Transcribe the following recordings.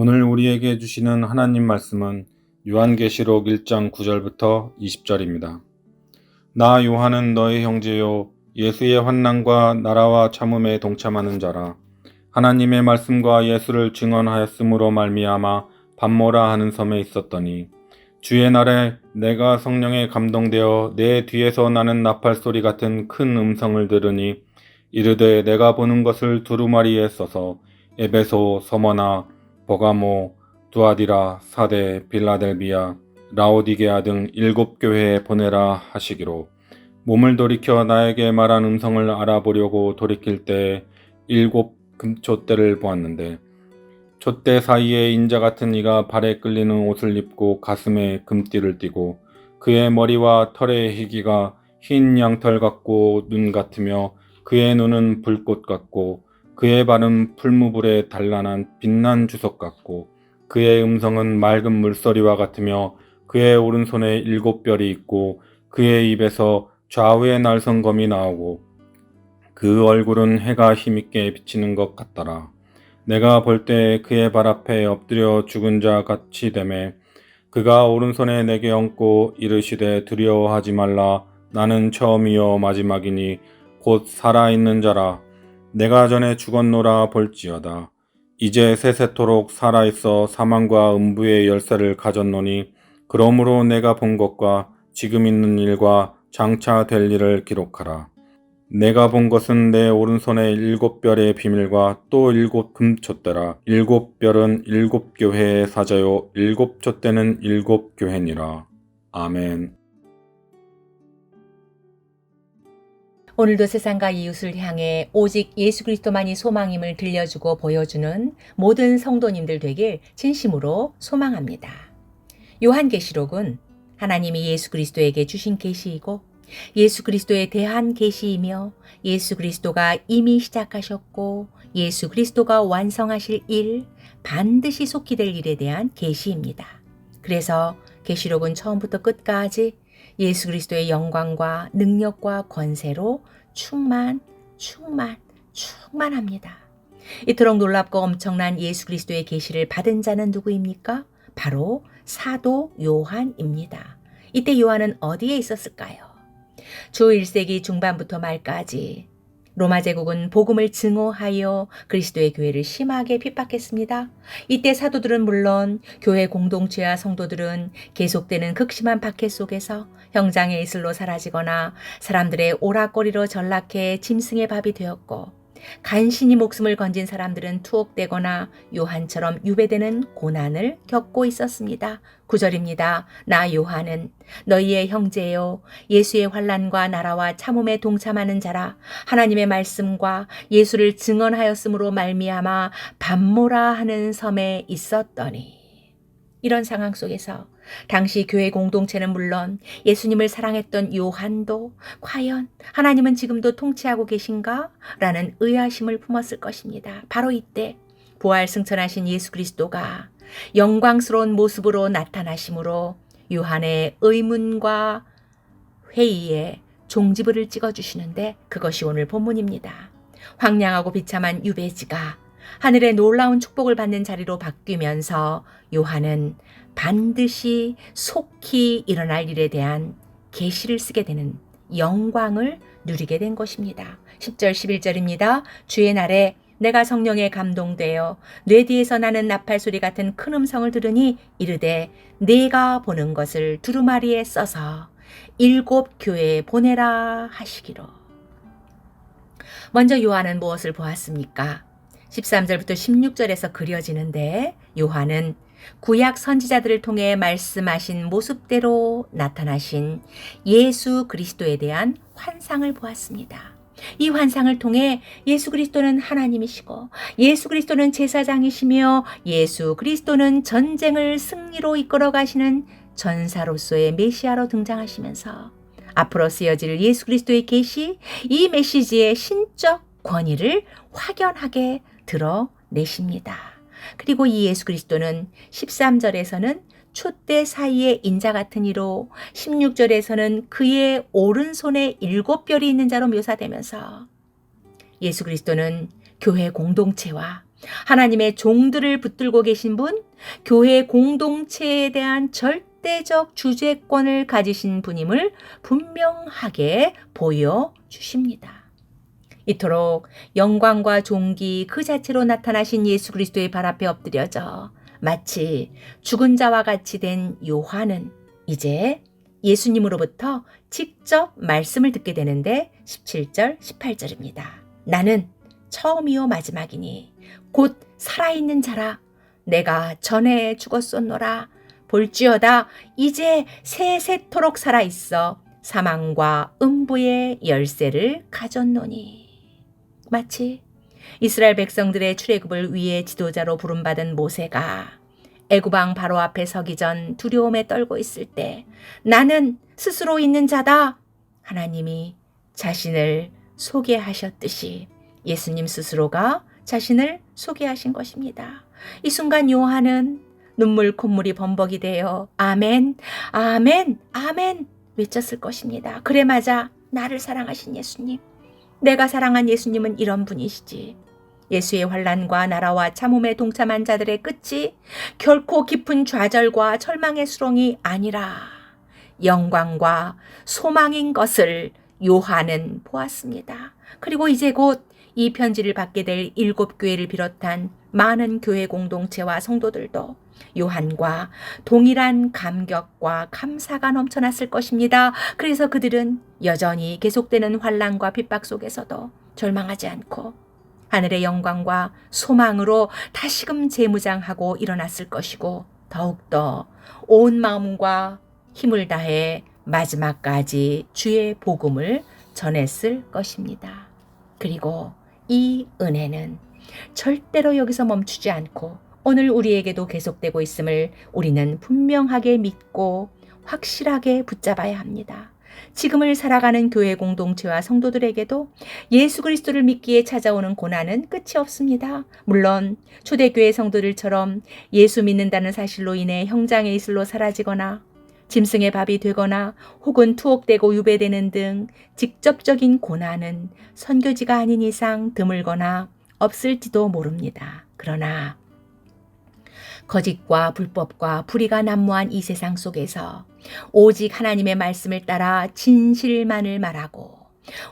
오늘 우리에게 주시는 하나님 말씀은 요한계시록 1장 9절부터 20절입니다. 나 요한은 너의 형제요 예수의 환난과 나라와 참음에 동참하는 자라 하나님의 말씀과 예수를 증언하였으므로 말미암아 반모라 하는 섬에 있었더니 주의 날에 내가 성령에 감동되어 내 뒤에서 나는 나팔 소리 같은 큰 음성을 들으니 이르되 내가 보는 것을 두루마리에 써서 에베소, 서머나, 버가모, 두아디라, 사데, 빌라델비아, 라오디게아 등 일곱 교회에 보내라 하시기로 몸을 돌이켜 나에게 말한 음성을 알아보려고 돌이킬 때 일곱 금촛대를 보았는데 촛대 사이에 인자 같은 이가 발에 끌리는 옷을 입고 가슴에 금띠를 띠고 그의 머리와 털의 희기가 흰 양털 같고 눈 같으며 그의 눈은 불꽃 같고 그의 발은 풀무불에 단란한 빛난 주석 같고 그의 음성은 맑은 물소리와 같으며 그의 오른손에 일곱 별이 있고 그의 입에서 좌우의 날성검이 나오고 그 얼굴은 해가 힘있게 비치는 것 같더라. 내가 볼 때 그의 발 앞에 엎드려 죽은 자 같이 되매 그가 오른손에 내게 얹고 이르시되 두려워하지 말라 나는 처음이요 마지막이니 곧 살아있는 자라 내가 전에 죽었노라 볼지어다 이제 세세토록 살아있어 사망과 음부의 열쇠를 가졌노니 그러므로 내가 본 것과 지금 있는 일과 장차 될 일을 기록하라 내가 본 것은 내 오른손에 일곱 별의 비밀과 또 일곱 금촛대라. 일곱 별은 일곱 교회의 사자요. 일곱 촛대는 일곱 교회니라. 아멘. 오늘도 세상과 이웃을 향해 오직 예수 그리스도만이 소망임을 들려주고 보여주는 모든 성도님들 되길 진심으로 소망합니다. 요한계시록은 하나님이 예수 그리스도에게 주신 계시이고 예수 그리스도에 대한 계시이며 예수 그리스도가 이미 시작하셨고 예수 그리스도가 완성하실 일 반드시 속히 될 일에 대한 계시입니다. 그래서 계시록은 처음부터 끝까지 예수 그리스도의 영광과 능력과 권세로 충만, 충만, 충만합니다. 이토록 놀랍고 엄청난 예수 그리스도의 계시를 받은 자는 누구입니까? 바로 사도 요한입니다. 이때 요한은 어디에 있었을까요? 주 1세기 중반부터 말까지 로마 제국은 복음을 증오하여 그리스도의 교회를 심하게 핍박했습니다. 이때 사도들은 물론 교회 공동체와 성도들은 계속되는 극심한 박해 속에서 형장의 이슬로 사라지거나 사람들의 오락거리로 전락해 짐승의 밥이 되었고 간신히 목숨을 건진 사람들은 투옥되거나 요한처럼 유배되는 고난을 겪고 있었습니다. 9절입니다. 나 요한은 너희의 형제요 예수의 환란과 나라와 참음에 동참하는 자라 하나님의 말씀과 예수를 증언하였으므로 말미암아 반모라 하는 섬에 있었더니 이런 상황 속에서 당시 교회 공동체는 물론 예수님을 사랑했던 요한도 과연 하나님은 지금도 통치하고 계신가? 라는 의아심을 품었을 것입니다. 바로 이때 부활 승천하신 예수 그리스도가 영광스러운 모습으로 나타나심으로 요한의 의문과 회의에 종지부를 찍어주시는데 그것이 오늘 본문입니다. 황량하고 비참한 유배지가 하늘의 놀라운 축복을 받는 자리로 바뀌면서 요한은 반드시 속히 일어날 일에 대한 계시를 쓰게 되는 영광을 누리게 된 것입니다. 10절 11절입니다. 주의 날에 내가 성령에 감동되어 뇌 뒤에서 나는 나팔 소리 같은 큰 음성을 들으니 이르되 내가 보는 것을 두루마리에 써서 일곱 교회에 보내라 하시기로. 먼저 요한은 무엇을 보았습니까? 13절부터 16절에서 그려지는데 요한은 구약 선지자들을 통해 말씀하신 모습대로 나타나신 예수 그리스도에 대한 환상을 보았습니다. 이 환상을 통해 예수 그리스도는 하나님이시고 예수 그리스도는 제사장이시며 예수 그리스도는 전쟁을 승리로 이끌어 가시는 전사로서의 메시아로 등장하시면서 앞으로 쓰여질 예수 그리스도의 계시 이 메시지의 신적 권위를 확연하게 드러내십니다. 그리고 이 예수 그리스도는 13절에서는 촛대 사이에 인자 같은 이로 16절에서는 그의 오른손에 일곱 별이 있는 자로 묘사되면서 예수 그리스도는 교회 공동체와 하나님의 종들을 붙들고 계신 분, 교회 공동체에 대한 절대적 주재권을 가지신 분임을 분명하게 보여주십니다. 이토록 영광과 존귀 그 자체로 나타나신 예수 그리스도의 발 앞에 엎드려져 마치 죽은 자와 같이 된 요한은 이제 예수님으로부터 직접 말씀을 듣게 되는데 17절, 18절입니다. 나는 처음이요 마지막이니 곧 살아있는 자라. 내가 전에 죽었었노라. 볼지어다 이제 세세토록 살아있어 사망과 음부의 열쇠를 가졌노니 마치 이스라엘 백성들의 출애굽을 위해 지도자로 부름받은 모세가 애구방 바로 앞에 서기 전 두려움에 떨고 있을 때 나는 스스로 있는 자다. 하나님이 자신을 소개하셨듯이 예수님 스스로가 자신을 소개하신 것입니다. 이 순간 요한은 눈물 콧물이 범벅이 되어 아멘, 아멘, 아멘 외쳤을 것입니다. 그래 맞아. 나를 사랑하신 예수님. 내가 사랑한 예수님은 이런 분이시지. 예수의 환란과 나라와 참음에 동참한 자들의 끝이 결코 깊은 좌절과 절망의 수렁이 아니라 영광과 소망인 것을 요한은 보았습니다. 그리고 이제 곧 이 편지를 받게 될 일곱 교회를 비롯한 많은 교회 공동체와 성도들도 요한과 동일한 감격과 감사가 넘쳐났을 것입니다. 그래서 그들은 여전히 계속되는 환란과 핍박 속에서도 절망하지 않고 하늘의 영광과 소망으로 다시금 재무장하고 일어났을 것이고 더욱더 온 마음과 힘을 다해 마지막까지 주의 복음을 전했을 것입니다. 그리고 이 은혜는 절대로 여기서 멈추지 않고 오늘 우리에게도 계속되고 있음을 우리는 분명하게 믿고 확실하게 붙잡아야 합니다. 지금을 살아가는 교회 공동체와 성도들에게도 예수 그리스도를 믿기에 찾아오는 고난은 끝이 없습니다. 물론 초대교회 성도들처럼 예수 믿는다는 사실로 인해 형장의 이슬로 사라지거나 짐승의 밥이 되거나 혹은 투옥되고 유배되는 등 직접적인 고난은 선교지가 아닌 이상 드물거나 없을지도 모릅니다. 그러나 거짓과 불법과 불의가 난무한 이 세상 속에서 오직 하나님의 말씀을 따라 진실만을 말하고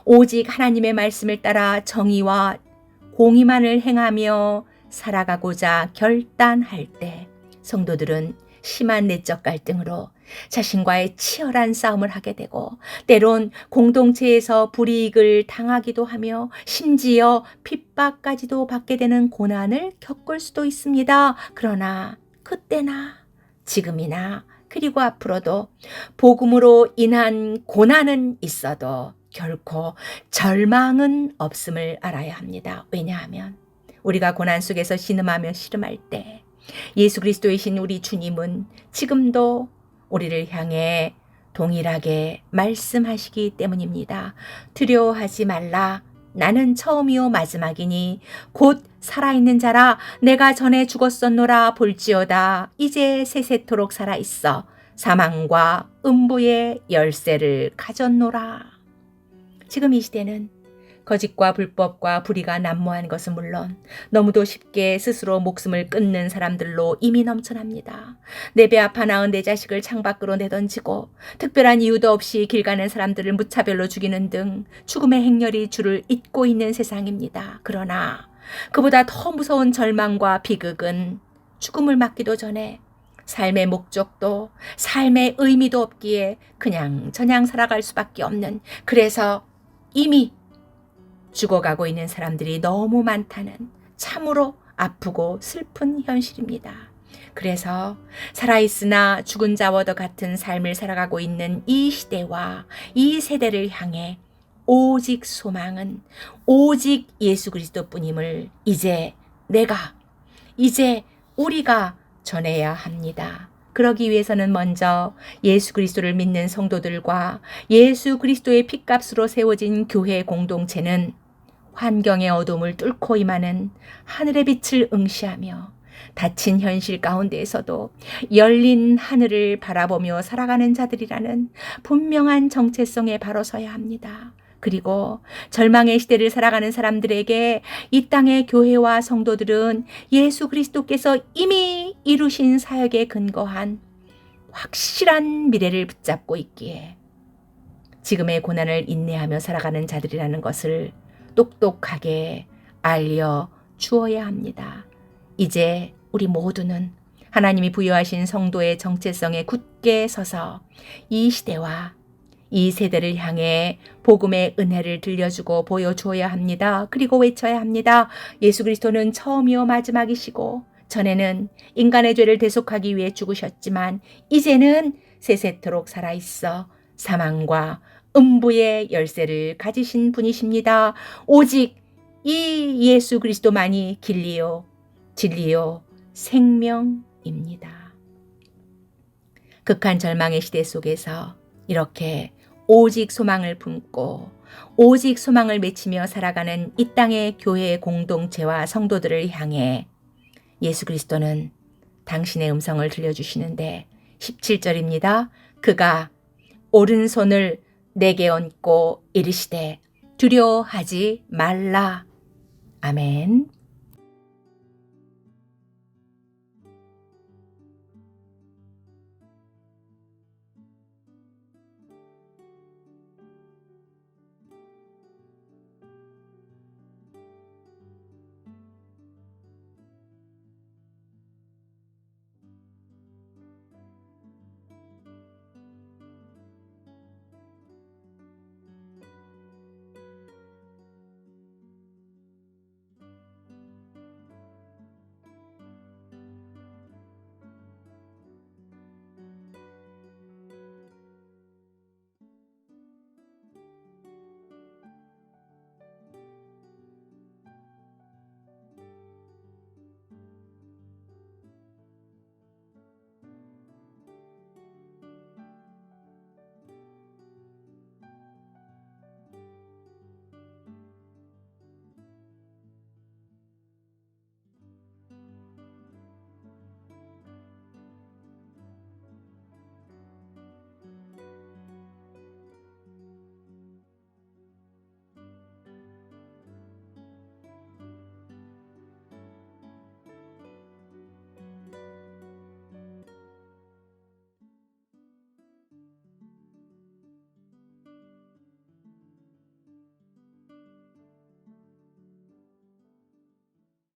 오직 하나님의 말씀을 따라 정의와 공의만을 행하며 살아가고자 결단할 때 성도들은 심한 내적 갈등으로 자신과의 치열한 싸움을 하게 되고 때론 공동체에서 불이익을 당하기도 하며 심지어 핍박까지도 받게 되는 고난을 겪을 수도 있습니다. 그러나 그때나 지금이나 그리고 앞으로도 복음으로 인한 고난은 있어도 결코 절망은 없음을 알아야 합니다. 왜냐하면 우리가 고난 속에서 신음하며 씨름할 때 예수 그리스도이신 우리 주님은 지금도 우리를 향해 동일하게 말씀하시기 때문입니다. 두려워하지 말라. 나는 처음이요 마지막이니 곧 살아있는 자라 내가 전에 죽었었노라 볼지어다 이제 세세토록 살아있어 사망과 음부의 열쇠를 가졌노라. 지금 이 시대는 거짓과 불법과 불의가 난무한 것은 물론 너무도 쉽게 스스로 목숨을 끊는 사람들로 이미 넘쳐납니다. 내 배 아파 낳은 내 자식을 창밖으로 내던지고 특별한 이유도 없이 길 가는 사람들을 무차별로 죽이는 등 죽음의 행렬이 줄을 잇고 있는 세상입니다. 그러나 그보다 더 무서운 절망과 비극은 죽음을 맞기도 전에 삶의 목적도 삶의 의미도 없기에 그냥 저냥 살아갈 수밖에 없는 그래서 이미 죽어가고 있는 사람들이 너무 많다는 참으로 아프고 슬픈 현실입니다. 그래서 살아있으나 죽은 자와도 같은 삶을 살아가고 있는 이 시대와 이 세대를 향해 오직 소망은 오직 예수 그리스도 뿐임을 이제 내가, 이제 우리가 전해야 합니다. 그러기 위해서는 먼저 예수 그리스도를 믿는 성도들과 예수 그리스도의 핏값으로 세워진 교회 공동체는 환경의 어둠을 뚫고 임하는 하늘의 빛을 응시하며 닫힌 현실 가운데에서도 열린 하늘을 바라보며 살아가는 자들이라는 분명한 정체성에 바로 서야 합니다. 그리고 절망의 시대를 살아가는 사람들에게 이 땅의 교회와 성도들은 예수 그리스도께서 이미 이루신 사역에 근거한 확실한 미래를 붙잡고 있기에 지금의 고난을 인내하며 살아가는 자들이라는 것을 똑똑하게 알려 주어야 합니다. 이제 우리 모두는 하나님이 부여하신 성도의 정체성에 굳게 서서 이 시대와 이 세대를 향해 복음의 은혜를 들려주고 보여주어야 합니다. 그리고 외쳐야 합니다. 예수 그리스도는 처음이요 마지막이시고 전에는 인간의 죄를 대속하기 위해 죽으셨지만 이제는 세세토록 살아있어 사망과 음부의 열쇠를 가지신 분이십니다. 오직 이 예수 그리스도만이 길리요 진리요 생명입니다. 극한 절망의 시대 속에서 이렇게 오직 소망을 품고 오직 소망을 맺히며 살아가는 이 땅의 교회 공동체와 성도들을 향해 예수 그리스도는 당신의 음성을 들려주시는데 17절입니다. 그가 오른손을 내게 얹고 이르시되 두려워하지 말라. 아멘.